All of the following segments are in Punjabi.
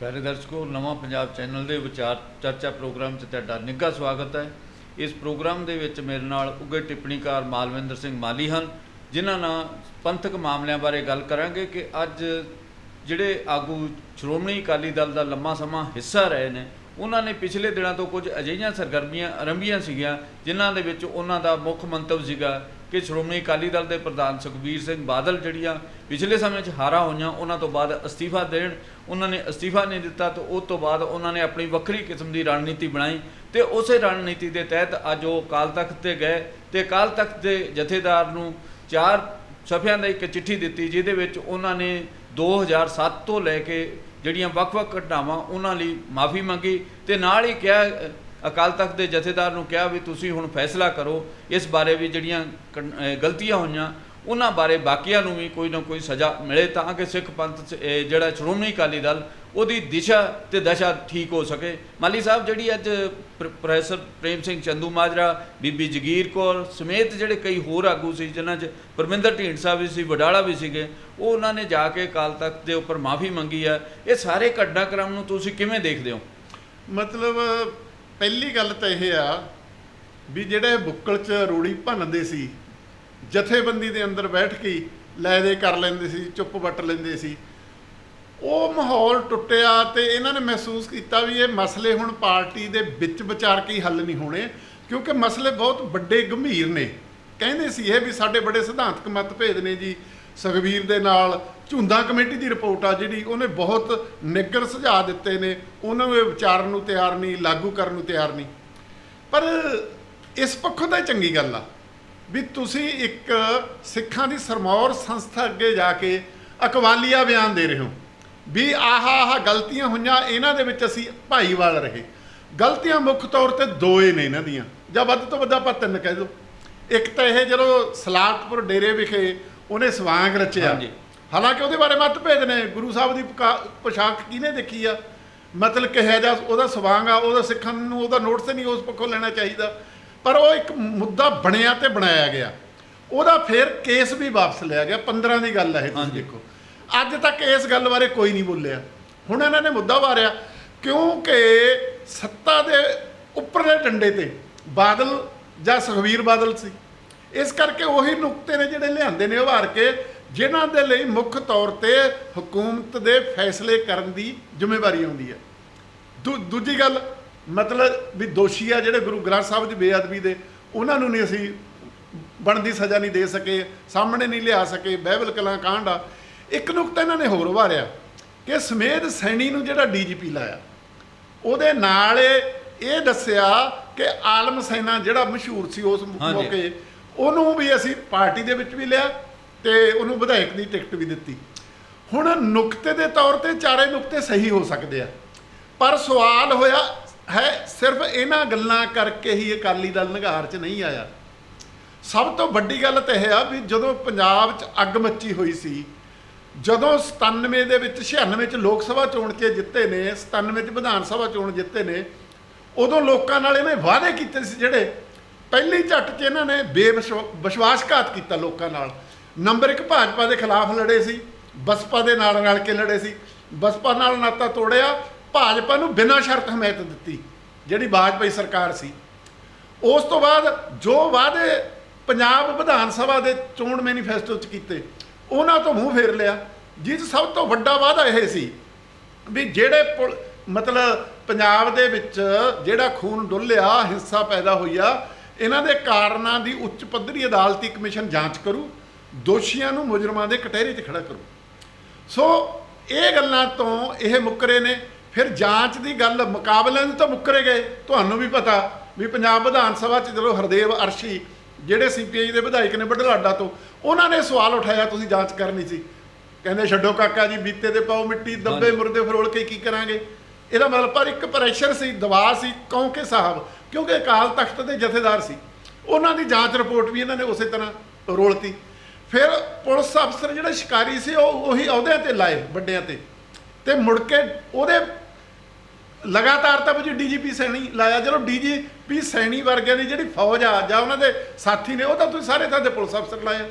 ਪਿਆਰੇ ਦਰਸ਼ਕੋ ਨਵਾਂ ਪੰਜਾਬ ਚੈਨਲ ਦੇ ਵਿਚਾਰ ਚਰਚਾ ਪ੍ਰੋਗਰਾਮ 'ਚ ਤੁਹਾਡਾ ਨਿੱਘਾ ਸਵਾਗਤ ਹੈ। ਇਸ ਪ੍ਰੋਗਰਾਮ ਦੇ ਵਿੱਚ ਮੇਰੇ ਨਾਲ ਉੱਘੇ ਟਿੱਪਣੀਕਾਰ ਮਾਲਵਿੰਦਰ ਸਿੰਘ ਮਾਲੀ ਹਨ, ਜਿਨ੍ਹਾਂ ਨਾਲ ਪੰਥਕ ਮਾਮਲਿਆਂ ਬਾਰੇ ਗੱਲ ਕਰਾਂਗੇ ਕਿ ਅੱਜ ਜਿਹੜੇ ਆਗੂ ਸ਼੍ਰੋਮਣੀ ਅਕਾਲੀ ਦਲ ਦਾ ਲੰਮਾ ਸਮਾਂ ਹਿੱਸਾ ਰਹੇ ਨੇ, ਉਹਨਾਂ ਨੇ ਪਿਛਲੇ ਦਿਨਾਂ ਤੋਂ ਕੁਝ ਅਜਿਹੀਆਂ ਸਰਗਰਮੀਆਂ ਆਰੰਭੀਆਂ ਸੀਗੀਆਂ, ਜਿਨ੍ਹਾਂ ਦੇ ਵਿੱਚ ਉਹਨਾਂ ਦਾ ਮੁੱਖ ਮੰਤਵ ਸੀਗਾ ਕਿ ਸ਼੍ਰੋਮਣੀ ਅਕਾਲੀ ਦਲ ਦੇ ਪ੍ਰਧਾਨ ਸੁਖਬੀਰ ਸਿੰਘ ਬਾਦਲ ਜਿਹੜੀਆਂ ਪਿਛਲੇ ਸਮੇਂ 'ਚ ਹਾਰਾ ਹੋਈਆਂ, ਉਹਨਾਂ ਤੋਂ ਬਾਅਦ ਅਸਤੀਫਾ ਦੇਣ, ਉਹਨਾਂ ਨੇ ਅਸਤੀਫਾ ਨਹੀਂ ਦਿੱਤਾ, ਤੇ ਉਸ ਤੋਂ ਬਾਅਦ ਉਹਨਾਂ ਨੇ ਆਪਣੀ ਵੱਖਰੀ ਕਿਸਮ ਦੀ ਰਣਨੀਤੀ ਬਣਾਈ। ਤੇ ਉਸੇ ਰਣਨੀਤੀ ਦੇ ਤਹਿਤ ਅੱਜ ਉਹ ਅਕਾਲ ਤਖਤ ਤੇ ਗਏ। ਤੇ ਅਕਾਲ ਤਖਤ ਦੇ ਜਥੇਦਾਰ ਨੂੰ ਚਾਰ ਸਫ਼ਿਆਂ ਦਾ ਇੱਕ ਚਿੱਠੀ ਦਿੱਤੀ, ਜਿਹਦੇ ਵਿੱਚ ਉਹਨਾਂ ਨੇ 2007 ਤੋਂ ਲੈ ਕੇ ਜਿਹੜੀਆਂ ਵੱਖ-ਵੱਖ ਘਟਨਾਵਾਂ ਉਹਨਾਂ ਲਈ ਮਾਫੀ ਮੰਗੀ। ਤੇ ਨਾਲ ਹੀ ਕਿਹਾ, ਅਕਾਲ ਤਖਤ ਦੇ ਜਥੇਦਾਰ ਨੂੰ ਕਿਹਾ ਵੀ ਤੁਸੀਂ ਹੁਣ ਫੈਸਲਾ ਕਰੋ। ਇਸ ਬਾਰੇ ਵੀ ਜਿਹੜੀਆਂ ਗਲਤੀਆਂ ਹੋਈਆਂ ਉਹਨਾਂ ਬਾਰੇ ਬਾਕੀਆਂ ਨੂੰ ਵੀ ਕੋਈ ਨਾ ਕੋਈ ਸਜ਼ਾ ਮਿਲੇ ਤਾਂ ਕਿ ਸਿੱਖ ਪੰਥ 'ਚ ਜਿਹੜਾ ਸ਼੍ਰੋਮਣੀ ਅਕਾਲੀ ਦਲ, ਉਹਦੀ ਦਿਸ਼ਾ ਤੇ ਦਸ਼ਾ ਠੀਕ ਹੋ ਸਕੇ। ਮਾਲੀ ਸਾਹਿਬ, ਜਿਹੜੀ ਅੱਜ ਪ੍ਰ- ਪ੍ਰੋਫੈਸਰ ਪ੍ਰੇਮ ਸਿੰਘ ਚੰਦੂ ਮਾਜਰਾ, ਬੀਬੀ ਜਗੀਰ ਕੌਰ ਸਮੇਤ ਜਿਹੜੇ ਕਈ ਹੋਰ ਆਗੂ ਸੀ, ਜਿਨ੍ਹਾਂ 'ਚ ਪਰਮਿੰਦਰ ਢੀਂਡਸਾ ਵੀ ਸੀ, ਵਡਾਲਾ ਵੀ ਸੀਗੇ, ਉਹ ਉਹਨਾਂ ਨੇ ਜਾ ਕੇ ਅਕਾਲ ਤਖਤ ਦੇ ਉੱਪਰ ਮਾਫੀ ਮੰਗੀ ਹੈ। ਇਹ ਸਾਰੇ ਘਟਨਾਕ੍ਰਮ ਨੂੰ ਤੁਸੀਂ ਕਿਵੇਂ ਦੇਖਦੇ ਹੋ? ਮਤਲਬ, ਪਹਿਲੀ ਗੱਲ ਤਾਂ ਇਹ ਆ ਵੀ ਜਿਹੜੇ ਬੁੱਕਲ 'ਚ ਰੂੜੀ ਭੰਨਦੇ ਸੀ ਜਥੇਬੰਦੀ ਦੇ ਅੰਦਰ ਬੈਠ ਕੇ ਹੀ ਲੈ ਦੇ ਕਰ ਲੈਂਦੇ ਸੀ, ਚੁੱਪ ਵੱਟ ਲੈਂਦੇ ਸੀ। ਉਹ ਮਾਹੌਲ ਟੁੱਟਿਆ ਤੇ ਇਹਨਾਂ ਨੇ ਮਹਿਸੂਸ ਕੀਤਾ ਵੀ ਇਹ ਮਸਲੇ ਹੁਣ ਪਾਰਟੀ ਦੇ ਵਿੱਚ ਵਿਚਾਰ ਕੇ ਹੀ ਹੱਲ ਨਹੀਂ ਹੋਣੇ, ਕਿਉਂਕਿ ਮਸਲੇ ਬਹੁਤ ਵੱਡੇ ਗੰਭੀਰ ਨੇ। ਕਹਿੰਦੇ ਸੀ ਇਹ ਵੀ ਸਾਡੇ ਬੜੇ ਸਿਧਾਂਤਕ ਮਤਭੇਦ ਨੇ ਜੀ। ਸੁਖਬੀਰ ਦੇ ਨਾਲ ਝੁੰਦਾ ਕਮੇਟੀ ਦੀ ਰਿਪੋਰਟ ਆ ਜਿਹੜੀ, ਉਹਨੇ ਬਹੁਤ ਨਿੱਗਰ ਸੁਝਾਅ ਦਿੱਤੇ ਨੇ। ਉਹਨਾਂ ਨੂੰ ਇਹ ਵਿਚਾਰਨ ਨੂੰ ਤਿਆਰ ਨਹੀਂ, ਲਾਗੂ ਕਰਨ ਨੂੰ ਤਿਆਰ ਨਹੀਂ। ਪਰ ਇਸ ਪੱਖੋਂ ਤਾਂ ਚੰਗੀ ਗੱਲ ਆ। ਵੀ ਤੁਸੀਂ ਇੱਕ ਸਿੱਖਾਂ ਦੀ ਸਰਮੌਰ ਸੰਸਥਾ ਅੱਗੇ ਜਾ ਕੇ ਅਕਵਾਲੀਆ ਬਿਆਨ ਦੇ ਰਹੇ ਹੋ ਵੀ ਆਹ ਆਹ ਗਲਤੀਆਂ ਹੋਈਆਂ ਇਹਨਾਂ ਦੇ ਵਿੱਚ ਅਸੀਂ ਭਾਈਵਾਲ ਰਹੇ। ਗਲਤੀਆਂ ਮੁੱਖ ਤੌਰ ਤੇ ਦੋ ਹੀ ਨੇ ਇਹਨਾਂ ਦੀਆਂ। ਜਾਂ ਵੱਧ ਤੋਂ ਵੱਧ ਆਪਾਂ ਤਿੰਨ ਕਹਿ ਦਿਓ। ਇੱਕ ਤਾਂ ਇਹ ਜਦੋਂ ਸਲਾਤਪੁਰ ਡੇਰੇ ਵਿਖੇ ਉਹਨੇ ਸਵਾਂਗ ਰਚਿਆ। ਹਾਲਾਂਕਿ ਉਹਦੇ ਬਾਰੇ ਮਤਭੇਦ ਨੇ ਗੁਰੂ ਸਾਹਿਬ ਦੀ ਪੋਸ਼ਾਕ ਕਿਹਨੇ ਦੇਖੀ ਆ? ਮਤਲਬ ਕਿਹਾ ਜਾ ਉਹਦਾ ਸਵਾਂਗ ਆ ਉਹਦਾ ਸਿੱਖਣ ਨੂੰ ਉਹਦਾ ਨੋਟਿਸ ਨਹੀਂ ਉਸ ਪੱਖੋਂ ਲੈਣਾ ਚਾਹੀਦਾ। ਪਰ ਉਹ ਇੱਕ ਮੁੱਦਾ ਬਣਿਆ ਤੇ ਬਣਾਇਆ ਗਿਆ। ਉਹਦਾ ਫਿਰ ਕੇਸ ਵੀ ਵਾਪਸ ਲਿਆ ਗਿਆ। 15 ਦੀ ਗੱਲ ਹੈ ਤੁਸੀਂ। ਦੇਖੋ। ਅੱਜ ਤੱਕ ਇਸ ਗੱਲ ਬਾਰੇ ਕੋਈ ਨਹੀਂ ਬੋਲਿਆ। ਹੁਣ ਇਹਨਾਂ ਨੇ ਮੁੱਦਾ ਵਾਰਿਆ ਕਿਉਂਕਿ ਸੱਤਾ ਦੇ ਉੱਪਰਲੇ ਡੰਡੇ ਤੇ ਬਾਦਲ ਜਾਂ ਸੁਖਵੀਰ ਬਾਦਲ ਸੀ। ਇਸ ਕਰਕੇ ਉਹੀ ਨੁਕਤੇ ਨੇ ਜਿਹੜੇ ਲਿਆਂਦੇ ਨੇ ਉਭਾਰ ਕੇ ਜਿਨ੍ਹਾਂ ਦੇ ਲਈ ਮੁੱਖ ਤੌਰ ਤੇ ਹਕੂਮਤ ਦੇ ਫੈਸਲੇ ਕਰਨ ਦੀ ਜ਼ਿੰਮੇਵਾਰੀ ਆਉਂਦੀ ਹੈ। ਦੂਜੀ ਗੱਲ ਮਤਲਬ ਵੀ ਦੋਸ਼ੀ ਆ ਜਿਹੜੇ ਗੁਰੂ ਗ੍ਰੰਥ ਸਾਹਿਬ ਦੀ ਬੇਅਦਬੀ ਦੇ ਉਹਨਾਂ ਨੂੰ ਨਹੀਂ ਅਸੀਂ ਬਣਦੀ ਸਜ਼ਾ ਨਹੀਂ ਦੇ ਸਕੇ ਸਾਹਮਣੇ ਨਹੀਂ ਲਿਆ ਸਕੇ ਬਾਈਬਲ ਕਲਾਂ ਕਾਂਡ ਆ ਇੱਕ ਨੁਕਤਾ ਇਹਨਾਂ ਨੇ ਹੋਰ ਵਾਰਿਆ ਕਿ ਸਮੇਧ ਸੈਣੀ ਨੂੰ ਜਿਹੜਾ ਡੀਜੀਪੀ ਲਾਇਆ ਉਹਦੇ ਨਾਲ ਇਹ ਦੱਸਿਆ ਕਿ ਆਲਮ ਸੈਨਾ ਜਿਹੜਾ ਮਸ਼ਹੂਰ ਸੀ ਉਸ। ਮੌਕੇ ਉਹਨੂੰ ਵੀ ਅਸੀਂ ਪਾਰਟੀ ਦੇ ਵਿੱਚ ਵੀ ਲਿਆ ਤੇ ਉਹਨੂੰ ਵਿਧਾਇਕ ਦੀ ਟਿਕਟ ਵੀ ਦਿੱਤੀ ਹੁਣ ਨੁਕਤੇ ਦੇ ਤੌਰ ਤੇ ਚਾਰੇ ਨੁਕਤੇ ਸਹੀ ਹੋ ਸਕਦੇ ਆ ਪਰ ਸਵਾਲ ਹੋਇਆ ਹੈ, ਸਿਰਫ ਇਹਨਾਂ ਗੱਲਾਂ ਕਰਕੇ ਹੀ ਅਕਾਲੀ ਦਲ ਨਿਗਾਰ 'ਚ ਨਹੀਂ ਆਇਆ। ਸਭ ਤੋਂ ਵੱਡੀ ਗੱਲ ਤਾਂ ਇਹ ਆ ਵੀ ਜਦੋਂ ਪੰਜਾਬ 'ਚ ਅੱਗ ਮੱਚੀ ਹੋਈ ਸੀ, ਜਦੋਂ 97 ਦੇ ਵਿੱਚ 96 ਚ ਲੋਕ ਸਭਾ ਚੋਣ 'ਚ ਜਿੱਤੇ ਨੇ 97 ਚ ਵਿਧਾਨ ਸਭਾ ਚੋਣ ਜਿੱਤੇ ਨੇ, ਉਦੋਂ ਲੋਕਾਂ ਨਾਲ ਇਹਨੇ ਵਾਅਦੇ ਕੀਤੇ ਸੀ ਜਿਹੜੇ ਪਹਿਲੀ ਝੱਟ 'ਚ ਇਹਨਾਂ ਨੇ ਬੇਵਿਸ਼ਵਾਸਘਾਤ ਕੀਤਾ ਲੋਕਾਂ ਨਾਲ। ਨੰਬਰ 1 ਭਾਜਪਾ ਦੇ ਖਿਲਾਫ ਲੜੇ ਸੀ, ਬਸਪਾ ਦੇ ਨਾਲ ਰਲ ਕੇ ਲੜੇ ਸੀ, ਬਸਪਾ ਨਾਲ ਨਾਤਾ ਤੋੜਿਆ ਭਾਜਪਾ ਨੂੰ ਬਿਨਾਂ ਸ਼ਰਤ ਹਮਾਇਤ ਦਿੱਤੀ, ਜਿਹੜੀ ਵਾਜਪਾਈ ਸਰਕਾਰ ਸੀ। ਉਸ ਤੋਂ ਬਾਅਦ ਜੋ ਵਾਅਦੇ ਪੰਜਾਬ ਵਿਧਾਨ ਸਭਾ ਦੇ ਚੋਣ ਮੈਨੀਫੈਸਟੋ 'ਚ ਕੀਤੇ, ਉਹਨਾਂ ਤੋਂ ਮੂੰਹ ਫੇਰ ਲਿਆ। ਜਿਸ ਸਭ ਤੋਂ ਵੱਡਾ ਵਾਅਦਾ ਇਹ ਸੀ ਵੀ ਜਿਹੜੇ ਪੁਲ- ਮਤਲਬ ਪੰਜਾਬ ਦੇ ਵਿੱਚ ਜਿਹੜਾ ਖੂਨ ਡੁੱਲਿਆ, ਹਿੰਸਾ ਪੈਦਾ ਹੋਈ ਆ, ਇਹਨਾਂ ਦੇ ਕਾਰਨਾਂ ਦੀ ਉੱਚ ਪੱਧਰੀ ਅਦਾਲਤੀ ਕਮਿਸ਼ਨ ਜਾਂਚ ਕਰੂ, ਦੋਸ਼ੀਆਂ ਨੂੰ ਮੁਜਰਮਾਂ ਦੇ ਕਟਹਿਰੇ 'ਚ ਖੜਾ ਕਰੂ। ਸੋ ਇਹ ਗੱਲਾਂ ਤੋਂ ਇਹ ਮੁੱਕਰੇ ਨੇ। ਫਿਰ ਜਾਂਚ ਦੀ ਗੱਲ ਮੁਕਾਬਲਿਆਂ ਦੀ ਤਾਂ ਮੁੱਕਰੇ ਗਏ। ਤੁਹਾਨੂੰ ਵੀ ਪਤਾ ਵੀ ਪੰਜਾਬ ਵਿਧਾਨ ਸਭਾ 'ਚ ਜਦੋਂ ਹਰਦੇਵ ਅਰਸ਼ੀ ਜਿਹੜੇ ਸੀਪੀਆਈ ਦੇ ਵਿਧਾਇਕ ਨੇ ਬਢਲਾਡਾ ਤੋਂ ਉਹਨਾਂ ਨੇ ਸਵਾਲ ਉਠਾਇਆ ਤੁਸੀਂ ਜਾਂਚ ਕਰਨੀ ਸੀ। ਕਹਿੰਦੇ ਛੱਡੋ ਕਾਕਾ ਜੀ ਬੀਤੇ ਦੇ ਪਾਓ ਮਿੱਟੀ ਦੱਬੇ। ਮੁਰਦੇ ਫਰੋਲ ਕੇ ਕੀ ਕਰਾਂਗੇ? ਇਹਦਾ ਮਤਲਬ ਪਰ ਇੱਕ ਪ੍ਰੈਸ਼ਰ ਸੀ ਦਬਾਅ ਸੀ ਕੌਂਕੇ ਸਾਹਿਬ ਕਿਉਂਕਿ ਅਕਾਲ ਤਖਤ ਦੇ ਜਥੇਦਾਰ ਸੀ। ਉਹਨਾਂ ਦੀ ਜਾਂਚ ਰਿਪੋਰਟ ਵੀ ਇਹਨਾਂ ਨੇ ਉਸੇ ਤਰ੍ਹਾਂ ਰੋਲਤੀ। ਫਿਰ ਪੁਲਿਸ ਅਫਸਰ ਜਿਹੜੇ ਸ਼ਿਕਾਰੀ ਸੀ ਉਹ ਉਹੀ ਅਹੁਦਿਆਂ ਤੇ ਲਾਏ ਵੱਡਿਆਂ ਤੇ। ਤੇ ਮੁੜ ਕੇ ਉਹਦੇ ਲਗਾਤਾਰ ਤਾਂ ਜੀ ਡੀਜੀਪੀ ਸੈਣੀ ਲਾਇਆ, ਜਦੋਂ ਡੀਜੀਪੀ ਸੈਣੀ ਵਰਗਿਆਂ ਦੀ ਜਿਹੜੀ ਫੌਜ ਆ, ਜਾਂ ਉਹਨਾਂ ਦੇ ਸਾਥੀ ਨੇ, ਉਹ ਤਾਂ ਤੁਸੀਂ ਸਾਰੇ ਥਾਂ ਦੇ ਪੁਲਿਸ ਅਫਸਰ ਲਾਇਆ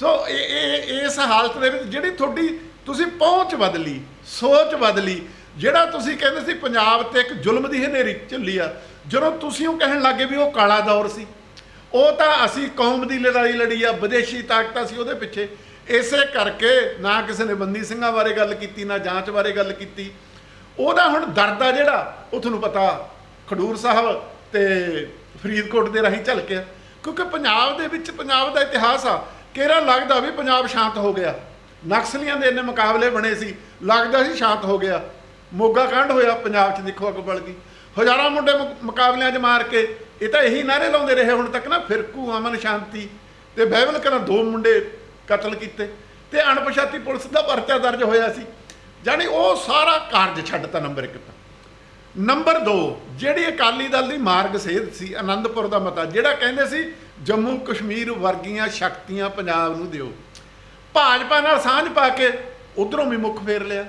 ਸੋ ਇਹ ਇਹ ਇਸ ਹਾਲਤ ਦੇ ਵਿੱਚ ਜਿਹੜੀ ਤੁਹਾਡੀ ਤੁਸੀਂ ਪਹੁੰਚ ਬਦਲੀ, ਸੋਚ ਬਦਲੀ, ਜਿਹੜਾ ਤੁਸੀਂ ਕਹਿੰਦੇ ਸੀ ਪੰਜਾਬ ਤੇ ਇੱਕ ਜ਼ੁਲਮ ਦੀ ਹਨੇਰੀ ਝੱਲੀ ਆ, ਜਦੋਂ ਤੁਸੀਂ ਉਹ ਕਹਿਣ ਲੱਗੇ ਵੀ ਉਹ ਕਾਲਾ ਦੌਰ ਸੀ, ਉਹ ਤਾਂ ਅਸੀਂ ਕੌਮ ਦੀ ਲੜਾਈ ਲੜੀ ਆ, ਵਿਦੇਸ਼ੀ ਤਾਕਤਾਂ ਸੀ ਉਹਦੇ ਪਿੱਛੇ, ਇਸੇ ਕਰਕੇ ਨਾ ਕਿਸੇ ਨੇ ਬੰਦੀ ਸਿੰਘਾਂ ਬਾਰੇ ਗੱਲ ਕੀਤੀ, ਨਾ ਜਾਂਚ ਬਾਰੇ ਗੱਲ ਕੀਤੀ ਉਹਦਾ ਹੁਣ ਦਰਦ ਆ ਜਿਹੜਾ, ਉਹ ਤੁਹਾਨੂੰ ਪਤਾ, ਖਡੂਰ ਸਾਹਿਬ ਤੇ ਫਰੀਦਕੋਟ ਦੇ ਰਾਹੀਂ ਝਲਕਿਆ ਕਿਉਂਕਿ ਪੰਜਾਬ ਦੇ ਵਿੱਚ, ਪੰਜਾਬ ਦਾ ਇਤਿਹਾਸ ਆ, ਕਿਹੜਾ ਲੱਗਦਾ ਵੀ ਪੰਜਾਬ ਸ਼ਾਂਤ ਹੋ ਗਿਆ? ਨਕਸਲੀਆਂ ਦੇ ਇੰਨੇ ਮੁਕਾਬਲੇ ਬਣੇ ਸੀ, ਲੱਗਦਾ ਸੀ ਸ਼ਾਂਤ ਹੋ ਗਿਆ। ਮੋਗਾ ਕਾਂਡ ਹੋਇਆ ਪੰਜਾਬ 'ਚ, ਦੇਖੋ ਅੱਗ ਬਲ ਗਈ। ਹਜ਼ਾਰਾਂ ਮੁੰਡੇ ਮੁਕ- ਮੁਕਾਬਲਿਆਂ 'ਚ ਮਾਰ ਕੇ, ਇਹ ਤਾਂ ਇਹੀ ਨਾਰੇ ਲਾਉਂਦੇ ਰਹੇ ਹੁਣ ਤੱਕ ਨਾ, ਫਿਰਕੂ, ਅਮਨ ਸ਼ਾਂਤੀ ਤੇ ਬਾਈਬਲ ਕਰਾਂ ਦੋ ਮੁੰਡੇ ਕਤਲ ਕੀਤੇ। ਤੇ ਅਣਪਛਾਤੀ ਪੁਲਿਸ ਦਾ ਪਰਚਾ ਦਰਜ ਹੋਇਆ ਸੀ। ਜਾਨੀ ਉਹ ਸਾਰਾ ਕਾਰਜ ਛੱਡਤਾ ਨੰਬਰ 1 ਤਾਂ। ਨੰਬਰ 2 ਜਿਹੜੀ ਅਕਾਲੀ ਦਲ ਦੀ ਮਾਰਗ ਸੇਧ ਸੀ ਆਨੰਦਪੁਰ ਦਾ ਮਤਾ, ਜਿਹੜਾ ਕਹਿੰਦੇ ਸੀ, ਜੰਮੂ ਕਸ਼ਮੀਰ ਵਰਗੀਆਂ ਸ਼ਕਤੀਆਂ ਪੰਜਾਬ ਨੂੰ ਦਿਓ। ਭਾਜਪਾ ਨਾਲ ਸਾਂਝ ਪਾ ਕੇ ਉਧਰੋਂ ਵੀ ਮੁੱਖ ਫੇਰ ਲਿਆ।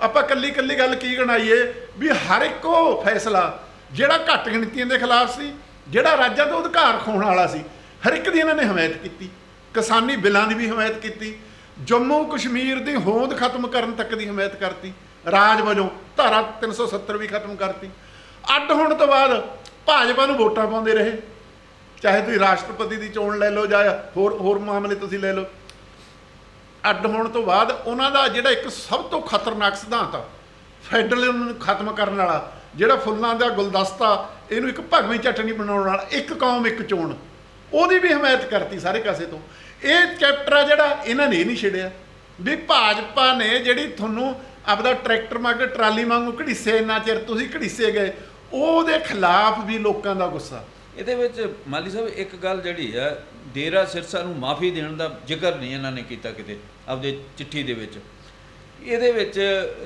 ਆਪਾਂ ਕੱਲੀ ਕੱਲੀ ਗੱਲ ਕੀ ਗਣਾਈਏ? ਵੀ ਹਰ ਇੱਕ ਉਹ ਫੈਸਲਾ ਜਿਹੜਾ ਘੱਟ ਗਿਣਤੀਆਂ ਦੇ ਖਿਲਾਫ ਸੀ, ਜਿਹੜਾ ਰਾਜਾਂ ਤੋਂ ਅਧਿਕਾਰ ਖੋਣ ਵਾਲਾ ਸੀ, ਹਰ ਇੱਕ ਦੀ ਇਹਨਾਂ ਨੇ ਹਮਾਇਤ ਕੀਤੀ। ਕਿਸਾਨੀ ਬਿੱਲਾਂ ਦੀ ਵੀ ਹਮਾਇਤ ਕੀਤੀ ਜੰਮੂ ਕਸ਼ਮੀਰ ਦੀ ਹੋਂਦ ਖਤਮ ਕਰਨ ਤੱਕ ਦੀ ਹਮਾਇਤ ਕਰਤੀ। ਰਾਜ ਵਜੋਂ ਧਾਰਾ 370 ਵੀ ਖਤਮ ਕਰਤੀ। ਅੱਡ ਹੋਣ ਤੋਂ ਬਾਅਦ ਭਾਜਪਾ ਨੂੰ ਵੋਟਾਂ ਪਾਉਂਦੇ ਰਹੇ। ਚਾਹੇ ਤੁਸੀਂ ਰਾਸ਼ਟਰਪਤੀ ਦੀ ਚੋਣ ਲੈ ਲਓ ਜਾਂ ਹੋਰ ਹੋਰ ਮਾਮਲੇ ਤੁਸੀਂ ਲੈ ਲਓ। ਅੱਡ ਹੋਣ ਤੋਂ ਬਾਅਦ ਉਹਨਾਂ ਦਾ ਜਿਹੜਾ ਇੱਕ ਸਭ ਤੋਂ ਖਤਰਨਾਕ ਸਿਧਾਂਤ ਆ, ਫੈਡਰਲਿਜ਼ਮ ਨੂੰ ਖਤਮ ਕਰਨ ਵਾਲਾ, ਜਿਹੜਾ ਫੁੱਲਾਂ ਦਾ ਗੁਲਦਸਤਾ, ਇਹਨੂੰ ਇੱਕ ਭਗਵੀਂ ਚਟਣੀ ਬਣਾਉਣ ਵਾਲਾ, ਇੱਕ ਕੌਮ, ਇੱਕ ਚੋਣ, ਉਹਦੀ ਵੀ ਹਮਾਇਤ ਕਰਤੀ ਸਾਰੇ ਕਾਸੇ ਤੋਂ। ਇਹ ਚੈਪਟਰ ਆ ਜਿਹੜਾ ਇਹਨਾਂ ਨੇ ਇਹ ਨਹੀਂ ਛੇੜਿਆ। ਵੀ ਭਾਜਪਾ ਨੇ ਜਿਹੜੀ ਤੁਹਾਨੂੰ ਆਪਦਾ ਟਰੈਕਟਰ ਮੰਗ ਟਰਾਲੀ ਵਾਂਗੂ ਘੜੀਸੇ, ਇੰਨਾ ਚਿਰ ਤੁਸੀਂ ਘੜੀਸੇ ਗਏ, ਉਹਦੇ ਖਿਲਾਫ ਵੀ ਲੋਕਾਂ ਦਾ ਗੁੱਸਾ। ਇਹਦੇ ਵਿੱਚ ਮਾਲੀ ਸਾਹਿਬ, ਇੱਕ ਗੱਲ ਜਿਹੜੀ ਆ, ਡੇਰਾ ਸਿਰਸਾ ਨੂੰ ਮਾਫੀ ਦੇਣ ਦਾ ਜ਼ਿਕਰ ਨਹੀਂ ਇਹਨਾਂ ਨੇ ਕੀਤਾ ਕਿਤੇ, ਆਪਦੇ ਚਿੱਠੀ ਦੇ ਵਿੱਚ। ਇਹਦੇ ਵਿੱਚ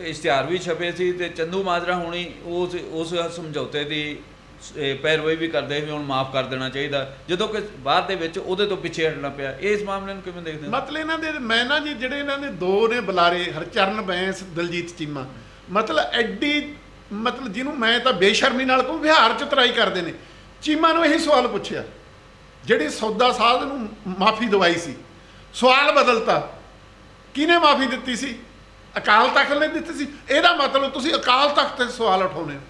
ਇਸ਼ਤਿਹਾਰ ਵੀ ਛਪੇ ਸੀ ਤੇ ਚੰਦੂ ਮਾਜਰਾ ਹੁਣੀ ਉਸ ਉਸ ਸਮਝੌਤੇ ਦੀ ਪੈਰਵਾਈ ਵੀ ਕਰਦੇ ਵੀ ਹੁਣ ਮਾਫ ਕਰ ਦੇਣਾ ਚਾਹੀਦਾ। ਜਦੋਂ ਕਿ ਬਾਅਦ ਦੇ ਵਿੱਚ ਉਹਦੇ ਤੋਂ ਪਿੱਛੇ ਹਟਣਾ ਪਿਆ। ਇਸ ਮਾਮਲੇ ਨੂੰ ਕਿਵੇਂ ਦੇਖਦੇ ਹੋ? ਮਤਲਬ ਇਹਨਾਂ ਦੇ ਮੈਂ ਨਾ ਜੀ, ਜਿਹੜੇ ਇਹਨਾਂ ਦੇ ਦੋ ਨੇ ਬੁਲਾਰੇ, ਹਰਚਰਨ ਬੈਂਸ, ਦਲਜੀਤ ਚੀਮਾ। ਮਤਲਬ ਐਡੀ, ਮਤਲਬ ਜਿਹਨੂੰ ਮੈਂ ਤਾਂ ਬੇਸ਼ਰਮੀ ਨਾਲ ਕਹੂੰ, ਵਿਹਾਰ ਚ ਤਰਾਈ ਕਰਦੇ ਨੇ। ਚੀਮਾ ਨੂੰ ਇਹੀ ਸਵਾਲ ਪੁੱਛਿਆ। ਜਿਹੜੀ ਸੌਦਾ ਸਾਧ ਨੂੰ ਮਾਫੀ ਦਵਾਈ ਸੀ, ਸਵਾਲ ਬਦਲਤਾ। ਕਿਹਨੇ ਮਾਫੀ ਦਿੱਤੀ ਸੀ? ਅਕਾਲ ਤਖਤ ਨੇ ਦਿੱਤੀ ਸੀ। ਇਹਦਾ ਮਤਲਬ ਤੁਸੀਂ ਅਕਾਲ ਤਖਤ ਤੇ ਸਵਾਲ ਉਠਾਉਨੇ ਹੋ।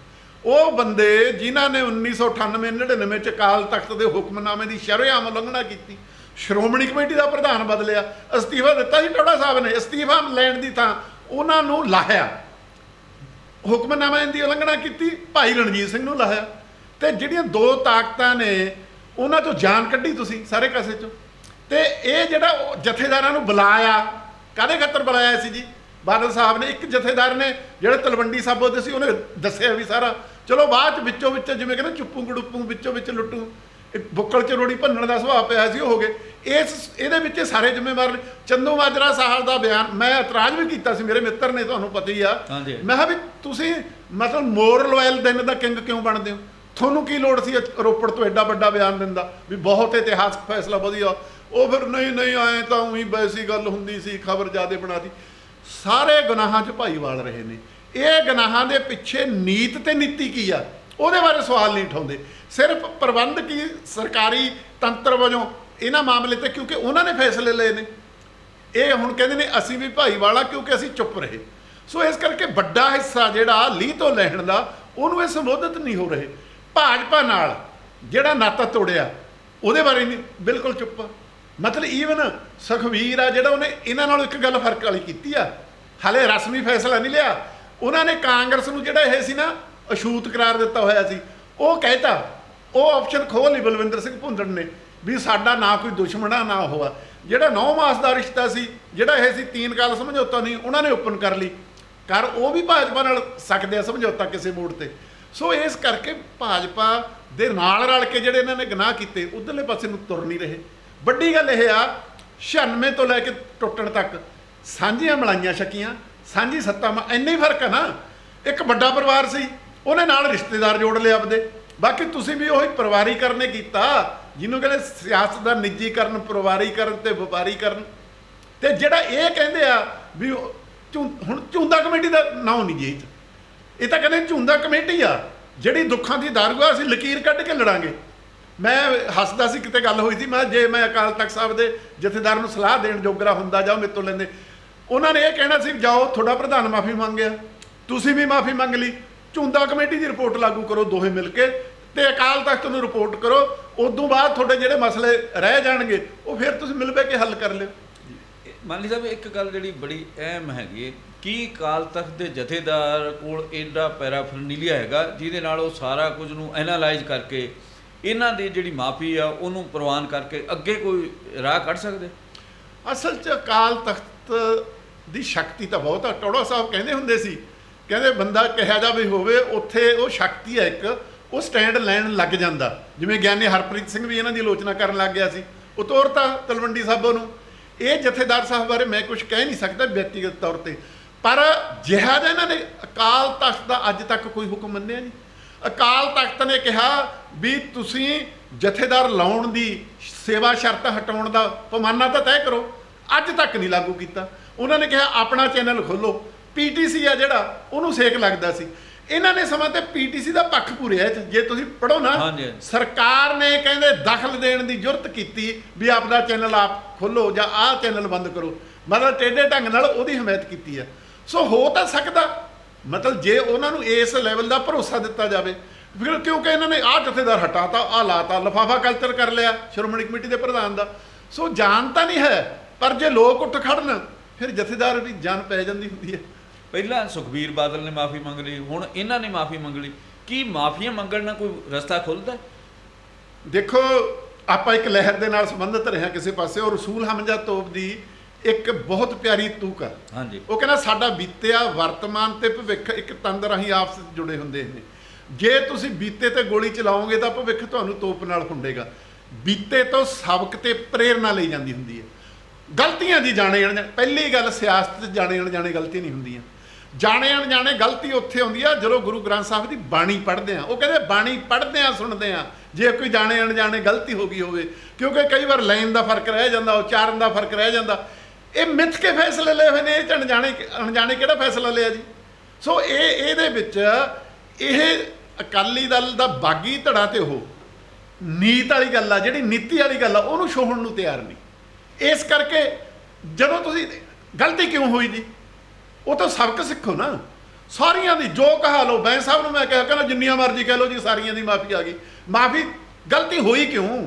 ਉਹ ਬੰਦੇ ਜਿਨ੍ਹਾਂ ਨੇ 1998 99 ਚ ਅਕਾਲ ਤਖਤ ਦੇ ਹੁਕਮਨਾਮੇ ਦੀ ਸ਼ਰੇਆਮ ਉਲੰਘਣਾ ਕੀਤੀ, ਸ਼੍ਰੋਮਣੀ ਕਮੇਟੀ ਦਾ ਪ੍ਰਧਾਨ ਬਦਲਿਆ, ਅਸਤੀਫਾ ਦਿੱਤਾ ਸੀ ਟੋੜਾ ਸਾਹਿਬ ਨੇ, ਅਸਤੀਫਾ ਲੈਣ ਦੀ ਥਾਂ ਉਹਨਾਂ ਨੂੰ ਲਾਹਿਆ। ਹੁਕਮਨਾਮੇ ਦੀ ਉਲੰਘਣਾ ਕੀਤੀ, ਭਾਈ ਰਣਜੀਤ ਸਿੰਘ ਨੂੰ ਲਾਹਿਆ। ਤੇ ਜਿਹੜੀਆਂ ਦੋ ਤਾਕਤਾਂ ਨੇ, ਉਹਨਾਂ ਤੋਂ ਜਾਨ ਕੱਢੀ ਤੁਸੀਂ ਸਾਰੇ ਕਾਸੇ ਚੋਂ। ਤੇ ਇਹ ਜਿਹੜਾ ਉਹ ਜਥੇਦਾਰਾਂ ਨੂੰ ਬੁਲਾਇਆ, ਕਾਹਦੇ ਖਾਤਰ ਬੁਲਾਇਆ ਸੀ ਜੀ? ਬਾਦਲ ਸਾਹਿਬ ਨੇ ਇੱਕ ਜਥੇਦਾਰ ਨੇ, ਜਿਹੜੇ ਤਲਵੰਡੀ ਸਾਬੋ ਦੇ ਸੀ, ਉਹਨੇ ਦੱਸਿਆ ਵੀ ਸਾਰਾ ਚਲੋ ਬਾਅਦ ਚ ਵਿੱਚੋਂ ਵਿੱਚ ਜਿਵੇਂ ਕਹਿੰਦੇ ਚੁੱਪੂ ਗੜੁੱਪੂ ਵਿੱਚੋਂ ਵਿੱਚ ਲੁੱਟੂ। ਇੱਕ ਬੁੱਕਲ ਚ ਰੋੜੀ ਭੰਨਣ ਦਾ ਸੁਭਾਅ ਪਿਆ ਸੀ ਉਹ ਹੋ ਗਏ। ਇਸ ਇਹਦੇ ਵਿੱਚ ਸਾਰੇ ਜ਼ਿੰਮੇਵਾਰ ਨੇ। ਚੰਦੂ ਮਾਜਰਾ ਸਾਹਿਬ ਦਾ ਬਿਆਨ ਮੈਂ ਇਤਰਾਜ਼ ਵੀ ਕੀਤਾ ਸੀ ਮੇਰੇ ਮਿੱਤਰ ਨੇ ਤੁਹਾਨੂੰ ਪਤਾ ਹੀ ਆ। ਮੈਂ ਕਿਹਾ ਵੀ ਤੁਸੀਂ ਮਤਲਬ ਮੋਰ ਲਾਇਲ ਦਿਨ ਦਾ ਕਿੰਗ ਕਿਉਂ ਬਣਦੇ ਹੋ? ਤੁਹਾਨੂੰ ਕੀ ਲੋੜ ਸੀ ਰੋਪੜ ਤੋਂ ਐਡਾ ਵੱਡਾ ਬਿਆਨ ਦਿੰਦਾ ਵੀ ਬਹੁਤ ਇਤਿਹਾਸਕ ਫੈਸਲਾ ਵਧੀਆ। ਉਹ ਫਿਰ ਨਹੀਂ ਨਹੀਂ ਆਏ ਤਾਂ ਉਹੀ ਵੈਸੀ ਗੱਲ ਹੁੰਦੀ ਸੀ ਖਬਰ ਜਿਆਦੇ ਬਣਾਤੀ। ਸਾਰੇ ਗੁਨਾਹਾਂ 'ਚ ਭਾਈਵਾਲ ਰਹੇ ਨੇ। ਇਹ ਗਨਾਹਾਂ ਦੇ ਪਿੱਛੇ ਨੀਤ ਤੇ ਨੀਤੀ ਕੀ ਆ? ਉਹਦੇ ਬਾਰੇ ਸਵਾਲ ਨਹੀਂ ਉਠਾਉਂਦੇ। ਸਿਰਫ ਪ੍ਰਬੰਧਕੀ ਸਰਕਾਰੀ ਤੰਤਰ ਵਜੋਂ ਇਹਨਾਂ ਮਾਮਲੇ ਤੇ? ਕਿਉਂਕਿ ਉਹਨਾਂ ਨੇ ਫੈਸਲੇ ਲਏ ਨੇ। ਇਹ ਹੁਣ ਕਹਿੰਦੇ ਨੇ, ਅਸੀਂ ਵੀ ਭਾਈਵਾਲਾ ਕਿਉਂਕਿ ਅਸੀਂ ਚੁੱਪ ਰਹੇ। ਸੋ ਇਸ ਕਰਕੇ ਵੱਡਾ ਹਿੱਸਾ ਜਿਹੜਾ ਲੀਹ ਤੋਂ ਲੈਣ ਦਾ, ਉਹਨੂੰ ਇਹ ਸੰਬੋਧਿਤ ਨਹੀਂ ਹੋ ਰਹੇ। ਭਾਜਪਾ ਨਾਲ ਜਿਹੜਾ ਨਾਤਾ ਤੋੜਿਆ, ਉਹਦੇ ਬਾਰੇ ਨਹੀਂ, ਬਿਲਕੁਲ ਚੁੱਪ ਮਤਲਬ ਈਵਨ ਸੁਖਵੀਰ ਆ ਜਿਹੜਾ ਉਹਨੇ ਇਹਨਾਂ ਨਾਲ ਇੱਕ ਗੱਲ ਫ਼ਰਕ ਵਾਲੀ ਕੀਤੀ ਆ। ਹਾਲੇ ਰਸਮੀ ਫੈਸਲਾ ਨਹੀਂ ਲਿਆ। ਉਹਨਾਂ ਨੇ ਕਾਂਗਰਸ ਨੂੰ ਜਿਹੜਾ ਇਹ ਸੀ ਨਾ, ਅਛੂਤ ਕਰਾਰ ਦਿੱਤਾ ਹੋਇਆ ਸੀ। ਉਹ ਕਹਿਤਾ, ਉਹ ਆਪਸ਼ਨ ਖੋਹ ਲਈ ਬਲਵਿੰਦਰ ਸਿੰਘ ਭੁੰਦੜ ਨੇ ਵੀ ਸਾਡਾ ਨਾ ਕੋਈ ਦੁਸ਼ਮਣਾ ਨਾ ਹੋਆ ਜਿਹੜਾ 9 ਮਾਸ ਦਾ ਰਿਸ਼ਤਾ ਸੀ, ਜਿਹੜਾ ਇਹ ਸੀ ਤੀਨ ਕਾਲ ਸਮਝੌਤਾ ਨਹੀਂ, ਉਹਨਾਂ ਨੇ ਓਪਨ ਕਰ ਲਈ। ਕਰ ਉਹ ਵੀ ਭਾਜਪਾ ਨਾਲ ਸਕਦੇ ਆ ਸਮਝੌਤਾ ਕਿਸੇ ਮੋੜ ਤੇ। ਸੋ ਇਸ ਕਰਕੇ ਭਾਜਪਾ ਦੇ ਨਾਲ ਰਲ ਕੇ ਜਿਹੜੇ ਇਹਨਾਂ ਨੇ ਗੁਨਾਹ ਕੀਤੇ, ਉਧਰਲੇ ਪਾਸੇ ਨੂੰ ਤੁਰ ਨਹੀਂ ਰਹੇ। ਵੱਡੀ ਗੱਲ ਇਹ ਆ 96 ਤੋਂ ਲੈ ਕੇ ਟੁੱਟਣ ਤੱਕ ਸਾਂਝੀਆਂ ਮਲਾਈਆਂ ਛਕੀਆਂ ਸਾਂਝੀ ਸੱਤਾ ਮ- ਇੰਨਾ ਹੀ ਫ਼ਰਕ ਹੈ ਨਾ। ਇੱਕ ਵੱਡਾ ਪਰਿਵਾਰ ਸੀ, ਉਹਨੇ ਨਾਲ ਰਿਸ਼ਤੇਦਾਰ ਜੋੜ ਲਿਆ ਆਪਦੇ। ਬਾਕੀ ਤੁਸੀਂ ਵੀ ਉਹੀ ਪਰਿਵਾਰੀਕਰਨ ਨੇ ਕੀਤਾ, ਜਿਹਨੂੰ ਕਹਿੰਦੇ ਸਿਆਸਤ ਦਾ ਨਿੱਜੀਕਰਨ, ਪਰਿਵਾਰੀਕਰਨ ਤੇ ਵਪਾਰੀਕਰਨ। ਤੇ ਜਿਹੜਾ ਇਹ ਕਹਿੰਦੇ ਆ ਵੀ ਉਹ ਹੁਣ ਝੁੰਦਾ ਕਮੇਟੀ ਦਾ ਨਾਂ ਨਹੀਂ ਜੀ 'ਚ। ਇਹ ਤਾਂ ਕਹਿੰਦੇ ਝੁੰਦਾ ਕਮੇਟੀ ਆ, ਜਿਹੜੀ ਦੁੱਖਾਂ ਦੀ ਦਾਰੂ ਆ ਅਸੀਂ ਲਕੀਰ ਕੱਢ ਕੇ ਲੜਾਂਗੇ। ਮੈਂ ਹੱਸਦਾ ਸੀ, ਕਿਤੇ ਗੱਲ ਹੋਈ ਸੀ, ਮੈਂ ਜੇ ਮੈਂ ਅਕਾਲ ਤਖਤ ਸਾਹਿਬ ਦੇ ਜਥੇਦਾਰ ਨੂੰ ਸਲਾਹ ਦੇਣ ਜੋਗਰਾ ਹੁੰਦਾ ਜਾਂ ਮੇਰੇ ਤੋਂ ਲੈਂਦੇ ਉਹਨਾਂ ਨੇ ਇਹ ਕਹਿਣਾ ਸੀ ਜਾਓ ਤੁਹਾਡਾ ਪ੍ਰਧਾਨ ਮਾਫੀ ਮੰਗਿਆ ਤੁਸੀਂ ਵੀ ਮਾਫੀ ਮੰਗ ਲਈ। ਝੁੰਦਾ ਕਮੇਟੀ ਦੀ ਰਿਪੋਰਟ ਲਾਗੂ ਕਰੋ ਦੋਹੇ ਮਿਲ ਕੇ ਤੇ ਅਕਾਲ ਤਖਤ ਨੂੰ ਰਿਪੋਰਟ ਕਰੋ। ਉਦੋਂ ਬਾਅਦ ਤੁਹਾਡੇ ਜਿਹੜੇ ਮਸਲੇ ਰਹਿ ਜਾਣਗੇ ਉਹ ਫਿਰ ਤੁਸੀਂ ਮਿਲ ਬੈ ਕੇ ਹੱਲ ਕਰ ਲਿਓ। ਮਾਲੀ ਸਾਹਿਬ ਇੱਕ ਗੱਲ ਜਿਹੜੀ ਬੜੀ ਅਹਿਮ ਹੈਗੀ ਕੀ ਕਾਲ ਤਖਤ ਦੇ ਜਥੇਦਾਰ ਕੋਲ ਐਡਾ ਪੈਰਾਫਰਨੀਲੀਆ ਹੈਗਾ ਜਿਹਦੇ ਨਾਲ ਉਹ ਸਾਰਾ ਕੁਝ ਨੂੰ ਐਨਾਲਾਈਜ਼ ਕਰਕੇ ਇਹਨਾਂ ਦੀ ਜਿਹੜੀ ਮਾਫੀ ਆ ਉਹਨੂੰ ਪ੍ਰਵਾਨ ਕਰਕੇ ਅੱਗੇ ਕੋਈ ਰਾਹ ਕੱਢ ਸਕਦੇ? ਅਸਲ 'ਚ ਅਕਾਲ ਤਖਤ ਦੀ ਸ਼ਕਤੀ ਤਾਂ ਬਹੁਤ ਆ। ਟੌੜਾ ਸਾਹਿਬ ਕਹਿੰਦੇ ਹੁੰਦੇ ਸੀ, ਕਹਿੰਦੇ ਬੰਦਾ ਕਿਹਾ ਜਾ ਵੀ ਹੋਵੇ, ਉੱਥੇ ਉਹ ਸ਼ਕਤੀ ਹੈ ਇੱਕ, ਉਹ ਸਟੈਂਡ ਲੈਣ ਲੱਗ ਜਾਂਦਾ। ਜਿਵੇਂ ਗਿਆਨੀ ਹਰਪ੍ਰੀਤ ਸਿੰਘ ਵੀ ਇਹਨਾਂ ਦੀ ਆਲੋਚਨਾ ਕਰਨ ਲੱਗ ਗਿਆ ਸੀ। ਉਹ ਤੋਰਤਾ ਤਲਵੰਡੀ ਸਾਬੋ ਨੂੰ। ਇਹ ਜਥੇਦਾਰ ਸਾਹਿਬ ਬਾਰੇ ਮੈਂ ਕੁਝ ਕਹਿ ਨਹੀਂ ਸਕਦਾ ਵਿਅਕਤੀਗਤ ਤੌਰ ਤੇ। ਪਰ ਜਿਹਾ ਜਿਹਾਦ ਇਹਨਾਂ ਨੇ, ਅਕਾਲ ਤਖਤ ਦਾ ਅੱਜ ਤੱਕ ਕੋਈ ਹੁਕਮ ਮੰਨਿਆ ਨਹੀਂ। ਅਕਾਲ ਤਖਤ ਨੇ ਕਿਹਾ ਵੀ ਤੁਸੀਂ ਜਥੇਦਾਰ ਲਾਉਣ ਦੀ ਸੇਵਾ ਸ਼ਰਤ ਹਟਾਉਣ ਦਾ ਪਮਾਨਾ ਤਾਂ ਤੈਅ ਕਰੋ। ਅੱਜ ਤੱਕ ਨਹੀਂ ਲਾਗੂ ਕੀਤਾ। ਉਹਨਾਂ ਨੇ ਕਿਹਾ ਆਪਣਾ ਚੈਨਲ ਖੋਲੋ। ਪੀਟੀਸੀ ਆ ਜਿਹੜਾ ਉਹਨੂੰ ਸੇਕ ਲੱਗਦਾ ਸੀ। ਇਹਨਾਂ ਨੇ ਸਮਾਂ ਤੇ ਪੀਟੀਸੀ ਦਾ ਪੱਖ ਪੂਰਿਆ। ਜੇ ਤੁਸੀਂ ਪੜੋ ਨਾ। ਸਰਕਾਰ ਨੇ ਕਹਿੰਦੇ ਦਖਲ ਦੇਣ ਦੀ ਜ਼ਰੂਰਤ ਕੀਤੀ ਵੀ ਆਪਦਾ ਚੈਨਲ ਆਪ ਖੋਲੋ ਜਾਂ ਆਹ ਚੈਨਲ ਬੰਦ ਕਰੋ। ਮਤਲਬ ਟੇਢੇ ਢੰਗ ਨਾਲ ਉਹਦੀ ਹਮਾਇਤ ਕੀਤੀ ਆ ਸੋ ਹੋ ਤਾਂ ਸਕਦਾ। ਮਤਲਬ ਜੇ ਉਹਨਾਂ ਨੂੰ ਇਸ ਲੈਵਲ ਦਾ ਭਰੋਸਾ ਦਿੱਤਾ ਜਾਵੇ ਫਿਰ ਕਿਉਂਕਿ ਇਹਨਾਂ ਨੇ ਆਹ ਜਥੇਦਾਰ ਹਟਾਤਾ ਆਹ ਲਾਤਾ ਲਫਾਫਾ ਕਲਚਰ ਕਰ ਲਿਆ ਸ਼੍ਰੋਮਣੀ ਕਮੇਟੀ ਦੇ ਪ੍ਰਧਾਨ ਦਾ। ਸੋ ਜਾਨ ਤਾਂ ਨਹੀਂ ਹੈ। ਪਰ ਜੇ ਲੋਕ ਉੱਠ ਖੜਨ ਫਿਰ ਜਥੇਦਾਰ ਵੀ ਜਾਨ ਪੈ ਜਾਂਦੀ ਹੁੰਦੀ ਹੈ। ਪਹਿਲਾਂ ਸੁਖਬੀਰ ਬਾਦਲ ਨੇ ਮਾਫੀ ਮੰਗ ਲਈ ਹੁਣ ਇਹਨਾਂ ਨੇ ਮਾਫੀ ਮੰਗ ਲਈ। ਕੀ ਮਾਫੀਆਂ ਮੰਗਣ ਨਾਲ ਕੋਈ ਰਸਤਾ ਖੁੱਲਦਾ ਦੇਖੋ ਆਪਾਂ ਇੱਕ ਲਹਿਰ ਦੇ ਨਾਲ ਸੰਬੰਧਿਤ ਰਹੇ ਹਾਂ ਕਿਸੇ ਪਾਸੇ ਔਰ ਰਸੂਲ ਹਮਜ਼ਾ ਤੋਪ ਦੀ ਇੱਕ ਬਹੁਤ ਪਿਆਰੀ ਤੂਕ ਆ ਹਾਂਜੀ। ਉਹ ਕਹਿੰਦਾ ਸਾਡਾ ਬੀਤਿਆ ਵਰਤਮਾਨ ਤੇ ਭਵਿੱਖ ਇੱਕ ਤੰਦ ਰਾਹੀਂ ਆਪਸ ਵਿੱਚ ਜੁੜੇ ਹੁੰਦੇ ਨੇ। ਜੇ ਤੁਸੀਂ ਬੀਤੇ ਤੇ ਗੋਲੀ ਚਲਾਓਗੇ ਤਾਂ ਭਵਿੱਖ ਤੁਹਾਨੂੰ ਤੋਪ ਨਾਲ ਹੁੰਡੇਗਾ ਬੀਤੇ ਤੋਂ ਸਬਕ ਤੇ ਪ੍ਰੇਰਣਾ ਲਈ ਜਾਂਦੀ ਹੁੰਦੀ ਹੈ। ਗਲਤੀਆਂ ਦੀ ਜਾਣੇ ਅਣਜਾਣੇ ਪਹਿਲੀ ਗੱਲ ਸਿਆਸਤ 'ਚ ਜਾਣੇ ਅਣਜਾਣੇ ਗਲਤੀ ਨਹੀਂ ਹੁੰਦੀਆਂ ਜਾਣੇ ਅਣਜਾਣੇ ਗਲਤੀ ਉੱਥੇ ਹੁੰਦੀ ਆ, ਜਦੋਂ ਗੁਰੂ ਗ੍ਰੰਥ ਸਾਹਿਬ ਦੀ ਬਾਣੀ ਪੜ੍ਹਦੇ ਆ। ਉਹ ਕਹਿੰਦੇ, ਬਾਣੀ ਪੜ੍ਹਦੇ ਆ, ਸੁਣਦੇ ਆ। ਜੇ ਕੋਈ ਜਾਣੇ ਅਣਜਾਣੇ ਗਲਤੀ ਹੋ ਗਈ ਹੋਵੇ, ਕਿਉਂਕਿ ਕਈ ਵਾਰ ਲਾਈਨ ਦਾ ਫ਼ਰਕ ਰਹਿ ਜਾਂਦਾ, ਉਚਾਰਨ ਦਾ ਫ਼ਰਕ ਰਹਿ ਜਾਂਦਾ। ਇਹ ਮਿੱਥ ਕੇ ਫੈਸਲੇ ਲਏ ਹੋਏ ਨੇ, ਇਹ 'ਚ ਅਣਜਾਣੇ ਅਣਜਾਣੇ ਕਿਹੜਾ ਫੈਸਲਾ ਲਿਆ ਜੀ? ਸੋ ਇਹ, ਇਹਦੇ ਵਿੱਚ ਇਹ ਅਕਾਲੀ ਦਲ ਦਾ ਬਾਗੀ ਧੜਾ ਤੇ ਉਹ। ਨੀਤ ਵਾਲੀ ਗੱਲ ਆ, ਜਿਹੜੀ ਨੀਤੀ ਵਾਲੀ ਗੱਲ ਆ, ਉਹਨੂੰ ਛੋਹਣ ਨੂੰ ਤਿਆਰ ਨਹੀਂ। ਇਸ ਕਰਕੇ ਜਦੋਂ ਤੁਸੀਂ ਗਲਤੀ ਕਿਉਂ ਹੋਈ ਜੀ? ਉਹ ਤਾਂ ਸਬਕ ਸਿੱਖੋ ਨਾ। ਸਾਰੀਆਂ ਦੀ ਜੋ ਕਹਾ ਲੋ ਬੈਂ ਸਾਹਿਬ ਨੂੰ ਮੈਂ ਕਿਹਾ ਕਹਿੰਦਾ ਜਿੰਨੀਆਂ ਮਰਜ਼ੀ ਕਹਿ ਲੋ ਜੀ ਸਾਰੀਆਂ ਦੀ ਮਾਫੀ ਆ ਗਈ। ਮਾਫੀ ਗਲਤੀ ਹੋਈ ਕਿਉਂ?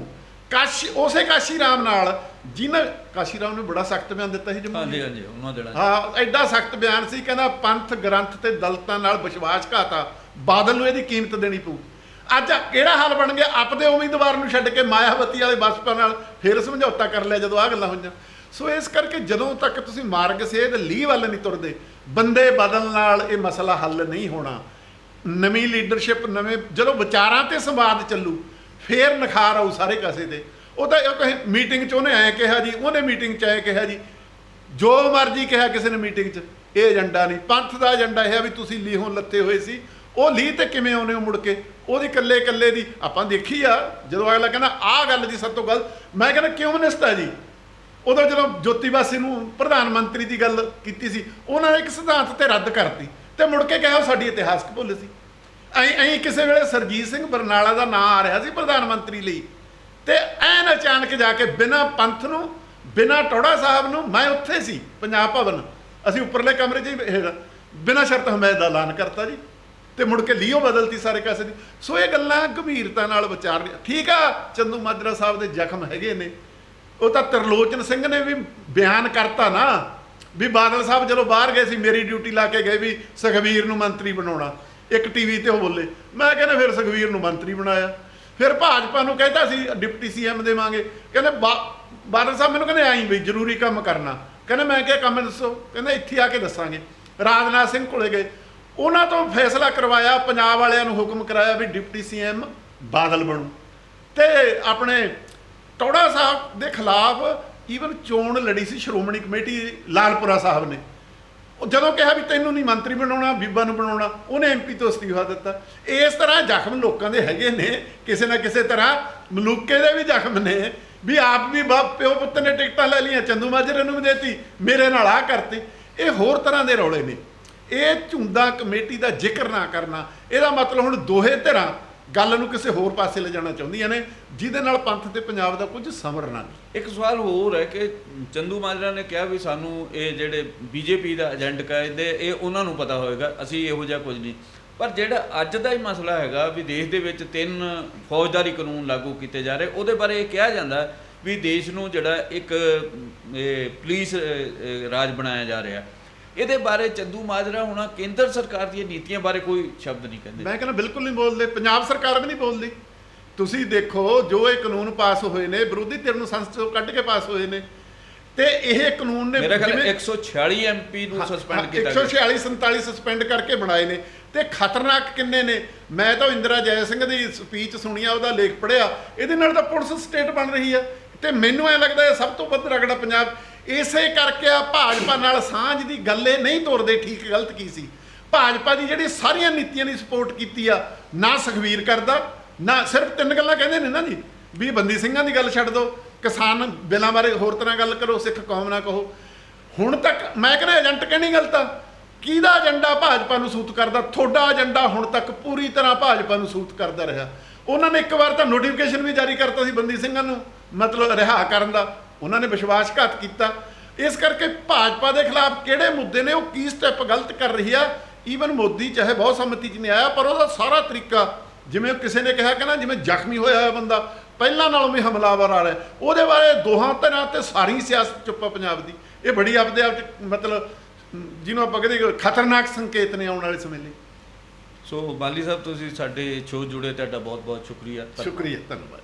ਕਾਸ਼ੀ ਉਸੇ ਕਾਸ਼ੀ ਰਾਮ ਨਾਲ ਜਿਨ੍ਹਾਂ ਕਾਸ਼ੀ ਰਾਮ ਨੇ ਬੜਾ ਸਖਤ ਬਿਆਨ ਦਿੱਤਾ ਸੀ ਜੰਮੂ ਹਾਂਜੀ ਹਾਂਜੀ ਉਹਨਾਂ ਦੇਣਾ ਹਾਂ ਐਡਾ ਸਖਤ ਬਿਆਨ ਸੀ ਕਹਿੰਦਾ ਪੰਥ ਗ੍ਰੰਥ ਤੇ ਦਲਤਾਂ ਨਾਲ ਵਿਸ਼ਵਾਸਘਾਤਾ ਬਾਦਲ ਨੂੰ ਇਹਦੀ ਕੀਮਤ ਦੇਣੀ ਪਊ। ਅੱਜ ਕਿਹੜਾ ਹਾਲ ਬਣ ਗਿਆ? ਆਪਦੇ ਉਮੀਦਵਾਰ ਨੂੰ ਛੱਡ ਕੇ ਮਾਇਆਵਤੀ ਵਾਲੇ ਬਸਪਾ ਨਾਲ ਫੇਰ ਸਮਝੌਤਾ ਕਰ ਲਿਆ ਜਦੋਂ ਆਹ ਗੱਲਾਂ ਹੋਈਆਂ। ਸੋ ਇਸ ਕਰਕੇ ਜਦੋਂ ਤੱਕ ਤੁਸੀਂ ਮਾਰਗ ਸੇਧ ਲੀਹ ਵੱਲ ਨਹੀਂ ਤੁਰਦੇ, ਬੰਦੇ ਬਦਲਣ ਨਾਲ ਇਹ ਮਸਲਾ ਹੱਲ ਨਹੀਂ ਹੋਣਾ। ਨਵੀਂ ਲੀਡਰਸ਼ਿਪ ਨਵੇਂ ਜਦੋਂ ਵਿਚਾਰਾਂ ਤੇ ਸੰਵਾਦ ਚੱਲੂ, ਫੇਰ ਨਿਖਾਰ ਆਊ ਸਾਰੇ ਕਾਸੇ ਤੇ। ਉਹ ਤਾਂ ਇਹ ਕਹੇ ਮੀਟਿੰਗ 'ਚ ਉਹਨੇ ਐ ਕਿਹਾ ਜੀ, ਉਹਨੇ ਮੀਟਿੰਗ 'ਚ ਐ ਕਿਹਾ ਜੀ। ਜੋ ਮਰਜ਼ੀ ਕਿਹਾ ਕਿਸੇ ਨੇ ਮੀਟਿੰਗ 'ਚ, ਇਹ ਏਜੰਡਾ ਨਹੀਂ। ਪੰਥ ਦਾ ਏਜੰਡਾ ਇਹ ਆ ਵੀ ਤੁਸੀਂ ਲੀਹੋਂ ਲੱਤੇ ਹੋਏ ਸੀ। ਉਹ ਲੀਹ ਤੇ ਕਿਵੇਂ ਆਉਨੇ ਹੋ ਮੁੜ ਕੇ? ਉਹਦੀ ਕੱਲੇ ਕੱਲੇ ਦੀ, ਆਪਾਂ ਦੇਖੀ ਆ, ਜਦੋਂ ਅਗਲਾ ਕਹਿੰਦਾ, ਆਹ ਗੱਲ ਜੀ ਸਭ ਤੋਂ ਗਲਤ, ਮੈਂ ਕਹਿੰਦਾ ਕਿਉਮਨਿਸਟ ਆ ਜੀ? ਉਦੋਂ ਜਦੋਂ ਜੋਤੀਬਾਸੀ ਨੂੰ ਪ੍ਰਧਾਨ ਮੰਤਰੀ ਦੀ ਗੱਲ ਕੀਤੀ ਸੀ, ਉਹਨਾਂ ਨੇ ਇੱਕ ਸਿਧਾਂਤ ਤੇ ਰੱਦ ਕਰਤੀ ਤੇ ਮੁੜ ਕੇ ਕਿਹਾ, ਉਹ ਸਾਡੀ ਇਤਿਹਾਸਕ ਭੁੱਲ ਸੀ। ਐਂ ਐਂ ਕਿਸੇ ਵੇਲੇ ਸਰਜੀਤ ਸਿੰਘ ਬਰਨਾਲਾ ਦਾ ਨਾਂ ਆ ਰਿਹਾ ਸੀ ਪ੍ਰਧਾਨ ਮੰਤਰੀ ਲਈ। ਤੇ ਐਨ ਅਚਾਨਕ ਜਾ ਕੇ ਬਿਨਾ ਪੰਥ ਨੂੰ, ਬਿਨਾ ਟੋੜਾ ਸਾਹਿਬ ਨੂੰ, ਮੈਂ ਉੱਥੇ ਸੀ, ਪੰਜਾਬ ਭਵਨ। ਅਸੀਂ ਉੱਪਰਲੇ ਕਮਰੇ 'ਚ ਹੀ ਬਿਨਾ ਸ਼ਰਤ ਹਮਾਇਤ ਦਾ ਐਲਾਨ ਕਰਤਾ ਜੀ। ਤੇ ਮੁੜ ਕੇ ਲੀਓ ਬਦਲਤੀ ਸਾਰੇ ਕਾਸੇ ਦੀ। ਸੋ ਇਹ ਗੱਲਾਂ ਗੰਭੀਰਤਾ ਨਾਲ ਵਿਚਾਰ ਠੀਕ ਆ, ਚੰਦੂ ਮਾਜਰਾ ਸਾਹਿਬ ਦੇ ਜ਼ਖਮ ਹੈਗੇ ਨੇ। ਉਹ ਤਾਂ ਤਰਲੋਚਨ ਸਿੰਘ ਨੇ ਵੀ ਬਿਆਨ ਕਰਤਾ ਨਾ, ਵੀ ਬਾਦਲ ਸਾਹਿਬ ਜਦੋਂ ਬਾਹਰ ਗਏ ਸੀ, ਮੇਰੀ ਡਿਊਟੀ ਲਾ ਕੇ ਗਏ ਵੀ ਸੁਖਵੀਰ ਨੂੰ ਮੰਤਰੀ ਬਣਾਉਣਾ। ਇੱਕ ਟੀਵੀ ਤੇ ਉਹ ਬੋਲੇ, ਮੈਂ ਕਹਿੰਦਾ ਫਿਰ ਸੁਖਵੀਰ ਨੂੰ ਮੰਤਰੀ ਬਣਾਇਆ। ਫਿਰ ਭਾਜਪਾ ਨੂੰ ਕਹਿੰਦਾ ਸੀ, ਡਿਪਟੀ ਸੀਐਮ ਦੇਵਾਂਗੇ। ਕਹਿੰਦੇ ਬਾਦਲ ਸਾਹਿਬ ਮੈਨੂੰ ਕਹਿੰਦੇ ਆਈ ਵੀ ਜ਼ਰੂਰੀ ਕੰਮ ਕਰਨਾ। ਕਹਿੰਦੇ, ਮੈਂ ਕਿਹਾ ਕੰਮ ਦੱਸੋ। ਕਹਿੰਦੇ, ਇੱਥੇ ਆ ਕੇ ਦੱਸਾਂਗੇ। ਰਾਜਨਾਥ ਸਿੰਘ ਕੋਲੇ ਗਏ। ਉਹਨਾਂ ਤੋਂ ਫੈਸਲਾ ਕਰਵਾਇਆ, ਪੰਜਾਬ ਵਾਲਿਆਂ ਨੂੰ ਹੁਕਮ ਕਰਾਇਆ ਵੀ ਡਿਪਟੀ ਸੀਐਮ ਬਾਦਲ ਬਣੂ। ਤੇ ਆਪਣੇ ਟੌੜਾ ਸਾਹਿਬ ਦੇ ਖਿਲਾਫ ਈਵਨ ਚੋਣ ਲੜੀ ਸੀ, ਸ਼੍ਰੋਮਣੀ ਕਮੇਟੀ ਲਾਲਪੁਰਾ ਸਾਹਿਬ ਨੇ। ਉਹ ਜਦੋਂ ਕਿਹਾ ਵੀ ਤੈਨੂੰ ਨਹੀਂ ਮੰਤਰੀ ਬਣਾਉਣਾ, ਬੀਬਾ ਨੂੰ ਬਣਾਉਣਾ, ਉਹਨੇ ਐਮਪੀ ਤੋਂ ਅਸਤੀਫਾ ਦਿੱਤਾ। ਇਸ ਤਰ੍ਹਾਂ ਜ਼ਖਮ ਲੋਕਾਂ ਦੇ ਹੈਗੇ ਨੇ, ਕਿਸੇ ਨਾ ਕਿਸੇ ਤਰ੍ਹਾਂ ਮਲੂਕੇ ਦੇ ਵੀ ਜ਼ਖਮ ਨੇ ਵੀ ਆਪ ਵੀ ਬਾਪ ਪਿਓ ਪੁੱਤ ਨੇ ਟਿਕਟਾਂ ਲੈ ਲਈਆਂ, ਚੰਦੂ ਮਾਜਰੇ ਨੂੰ ਵੀ ਦੇਤੀ, ਮੇਰੇ ਨਾਲ ਆ ਕਰਤੀ। ਇਹ ਹੋਰ ਤਰ੍ਹਾਂ ਦੇ ਰੌਲੇ ਨੇ। ਇਹ ਝੁੰਦਾ ਕਮੇਟੀ ਦਾ ਜ਼ਿਕਰ ਨਾ ਕਰਨਾ, ਇਹਦਾ ਮਤਲਬ ਹੁਣ ਦੋਹੇ ਧਿਰਾਂ ਗੱਲ ਨੂੰ ਕਿਸੇ ਹੋਰ ਪਾਸੇ ਲਿਜਾਣਾ ਚਾਹੁੰਦੀਆਂ ਨੇ, ਜਿਹਦੇ ਨਾਲ ਪੰਥ ਤੇ ਪੰਜਾਬ ਦਾ ਕੁਝ ਸਮਰ ਨਾ ਇੱਕ ਸਵਾਲ ਹੋਰ ਹੈ ਕਿ ਚੰਦੂ ਮਾਜਰਾ ਨੇ ਕਿਹਾ ਵੀ ਸਾਨੂੰ ਇਹ ਜਿਹੜੇ ਬੀਜੇਪੀ ਦਾ ਏਜੰਟ ਕਹਿੰਦੇ ਇਹ ਉਹਨਾਂ ਨੂੰ ਪਤਾ ਹੋਏਗਾ ਅਸੀਂ ਇਹੋ ਜਿਹਾ ਕੁਝ ਨਹੀਂ। ਪਰ ਜਿਹੜਾ ਅੱਜ ਦਾ ਹੀ ਮਸਲਾ ਹੈਗਾ ਵੀ ਦੇਸ਼ ਦੇ ਵਿੱਚ ਤਿੰਨ ਫੌਜਦਾਰੀ ਕਾਨੂੰਨ ਲਾਗੂ ਕੀਤੇ ਜਾ ਰਹੇ, ਉਹਦੇ ਬਾਰੇ ਇਹ ਕਿਹਾ ਜਾਂਦਾ ਵੀ ਦੇਸ਼ ਨੂੰ ਜਿਹੜਾ ਇੱਕ, ਇਹ ਪੁਲਿਸ ਰਾਜ ਬਣਾਇਆ ਜਾ ਰਿਹਾ। ਇਹਦੇ ਬਾਰੇ ਚੰਦੂ ਮਾਜਰਾ ਹੁਣ ਕੇਂਦਰ ਸਰਕਾਰ ਦੀਆਂ ਨੀਤੀਆਂ ਬਾਰੇ ਕੋਈ ਸ਼ਬਦ ਨਹੀਂ ਕਹਿੰਦੇ। ਮੈਂ ਕਹਿੰਦਾ ਬਿਲਕੁਲ ਨਹੀਂ ਬੋਲਦੇ ਪੰਜਾਬ ਸਰਕਾਰ ਵੀ ਨਹੀਂ ਬੋਲਦੀ। ਤੁਸੀਂ ਦੇਖੋ ਜੋ ਇਹ ਕਾਨੂੰਨ ਪਾਸ ਹੋਏ ਨੇ ਵਿਰੋਧੀ ਧਿਰ ਨੂੰ ਸੰਸਦ ਤੋਂ ਕੱਢ ਕੇ ਪਾਸ ਹੋਏ ਨੇ। ਤੇ ਇਹ ਕਾਨੂੰਨ ਨੇ ਮੇਰਾ ਖਿਆਲ ਜਿਵੇਂ- 146 ਐਮਪੀ ਨੂੰ ਸਸਪੈਂਡ ਕੀਤਾ ਗਿਆ। 146 47 ਸਸਪੈਂਡ ਕਰਕੇ ਬਣਾਏ ਨੇ। ਤੇ ਖਤਰਨਾਕ ਕਿੰਨੇ ਨੇ? ਮੈਂ ਤਾਂ ਇੰਦਰਾ ਜੈ ਸਿੰਘ ਦੀ ਸਪੀਚ ਸੁਣੀ ਆ ਉਹਦਾ ਲੇਖ ਪੜਿਆ ਇਹਦੇ ਨਾਲ ਤਾਂ ਪੁਲਿਸ ਸਟੇਟ ਬਣ ਰਹੀ ਆ ਤੇ ਮੈਨੂੰ ਐ ਲੱਗਦਾ ਇਹ ਸਭ ਤੋਂ ਵੱਧ ਰਗੜਾ ਪੰਜਾਬ ਇਸੇ ਕਰਕੇ ਆ ਭਾਜਪਾ ਨਾਲ ਸਾਂਝ ਦੀ ਗੱਲੇ ਨਹੀਂ ਤੋਰਦੇ ਠੀਕ ਗਲਤ ਕੀ ਸੀ। ਭਾਜਪਾ ਦੀ ਜਿਹੜੀ ਸਾਰੀਆਂ ਨੀਤੀਆਂ ਦੀ ਸਪੋਰਟ ਕੀਤੀ ਆ, ਨਾ ਸੁਖਵੀਰ ਕਰਦਾ, ਨਾ ਸਿਰਫ ਤਿੰਨ ਗੱਲਾਂ ਕਹਿੰਦੇ ਨੇ ਨਾ ਜੀ ਵੀ ਬੰਦੀ ਸਿੰਘਾਂ ਦੀ ਗੱਲ ਛੱਡ ਦਿਓ ਕਿਸਾਨ ਬਿੱਲਾਂ ਬਾਰੇ ਹੋਰ ਤਰ੍ਹਾਂ ਗੱਲ ਕਰੋ, ਸਿੱਖ ਕੌਮ ਨਾ ਕਹੋ। ਹੁਣ ਤੱਕ ਮੈਂ ਕਹਿੰਦਾ ਏਜੰਟ ਕਹਿਣੀ ਗਲਤ ਆ, ਕਿਹਦਾ ਏਜੰਡਾ ਭਾਜਪਾ ਨੂੰ ਸੂਤ ਕਰਦਾ? ਤੁਹਾਡਾ ਏਜੰਡਾ ਹੁਣ ਤੱਕ ਪੂਰੀ ਤਰ੍ਹਾਂ ਭਾਜਪਾ ਨੂੰ ਸੂਤ ਕਰਦਾ ਰਿਹਾ। ਉਹਨਾਂ ਨੇ ਇੱਕ ਵਾਰ ਤਾਂ ਨੋਟੀਫਿਕੇਸ਼ਨ ਵੀ ਜਾਰੀ ਕਰਤਾ ਸੀ ਬੰਦੀ ਸਿੰਘਾਂ ਨੂੰ, ਮਤਲਬ ਰਿਹਾ ਕਰਨ ਦਾ। ਉਹਨਾਂ ਨੇ ਵਿਸ਼ਵਾਸਘਾਤ ਕੀਤਾ। ਇਸ ਕਰਕੇ ਭਾਜਪਾ ਦੇ ਖਿਲਾਫ ਕਿਹੜੇ ਮੁੱਦੇ ਨੇ ਉਹ ਕੀ ਸਟੈਪ ਗਲਤ ਕਰ ਰਹੀ ਆ? ਈਵਨ ਮੋਦੀ ਚਾਹੇ ਬਹੁਤ ਸੰਮਤੀ ਚ ਨਹੀਂ ਆਇਆ ਪਰ ਉਹਦਾ ਸਾਰਾ ਤਰੀਕਾ ਜਿਵੇਂ ਕਿਸੇ ਨੇ ਕਿਹਾ ਕਿ ਨਾ ਜਿਵੇਂ ਜ਼ਖਮੀ ਹੋਇਆ ਹੋਇਆ ਬੰਦਾ ਪਹਿਲਾਂ ਨਾਲੋਂ ਵੀ ਹਮਲਾਵਰ ਆ ਰਿਹਾ ਉਹਦੇ ਬਾਰੇ ਦੋਹਾਂ ਤਰ੍ਹਾਂ ਤੇ ਸਾਰੀ ਸਿਆਸਤ ਚੁੱਪਾ ਪੰਜਾਬ ਦੀ। ਇਹ ਬੜੀ ਆਪਦੇ ਆਪ 'ਚ ਮਤਲਬ ਜਿਹਨੂੰ ਆਪਾਂ ਕਹਿੰਦੇ ਖਤਰਨਾਕ ਸੰਕੇਤ ਨੇ ਆਉਣ ਵਾਲੇ ਸਮੇਂ ਲਈ। ਸੋ ਬਾਲੀ ਸਾਹਿਬ ਤੁਸੀਂ ਸਾਡੇ ਸ਼ੋਅ ਜੁੜੇ ਤੁਹਾਡਾ ਬਹੁਤ ਬਹੁਤ ਸ਼ੁਕਰੀਆ ਸ਼ੁਕਰੀਆ ਧੰਨਵਾਦ।